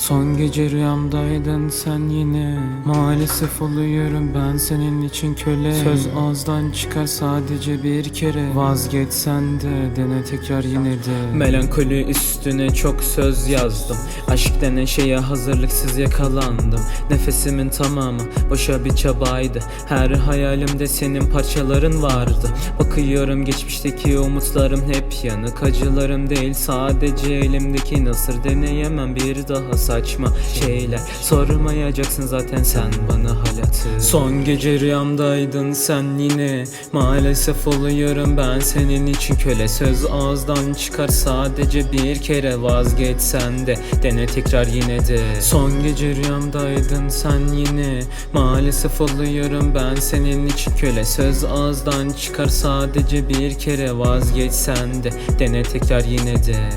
Son gece rüyamdaydın sen yine. Maalesef oluyorum ben senin için köle. Söz ağızdan çıkar sadece bir kere. Vazgeçsen de dene tekrar yine de. Melankoli üstüne çok söz yazdım. Aşk denen şeye hazırlıksız yakalandım. Nefesimin tamamı boşa bir çabaydı. Her hayalimde senin parçaların vardı. Bakıyorum geçmişteki umutlarım hep yanık. Acılarım değil sadece elimdeki nasır. Deneyemem bir daha saçma şeyler Sormayacaksın zaten sen bana halatı Son gece rüyamdaydın sen yine. Maalesef oluyorum ben senin için köle. Söz ağızdan çıkar sadece bir kere vazgeçsen de. Dene tekrar yine de. Son gece rüyamdaydın sen yine. Maalesef oluyorum ben senin için köle. Söz ağızdan çıkar sadece bir kere vazgeçsen de. Dene tekrar yine de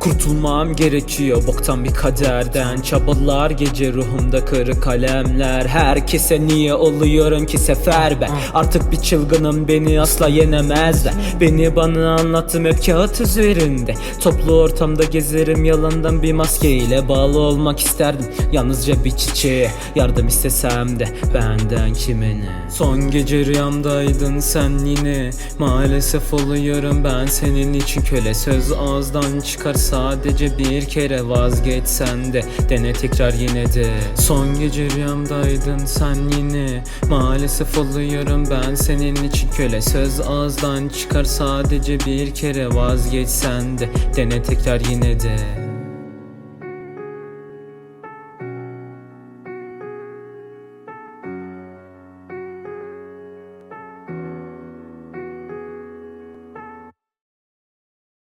Kurtulmam gerekiyor boktan bir kaderden. Çabalar gece ruhumda kırık kalemler. Herkese niye oluyorum ki seferber Artık bir çılgınım beni asla yenemezler. Beni bana anlattım hep kağıt üzerinde. Toplu ortamda gezerim yalandan bir maskeyle Bağlı olmak isterdim. Yalnızca bir çiçeğe Yardım istesem de benden kime ne? Son gece rüyamdaydın sen yine. Maalesef oluyorum ben senin için köle. Söz ağızdan çıkar sadece bir kere vazgeçsen de. Dene tekrar yine de. Son gece rüyamdaydın sen yine. Maalesef oluyorum ben senin için. Köle Söz ağızdan çıkar sadece bir kere vazgeçsen de. Dene tekrar yine de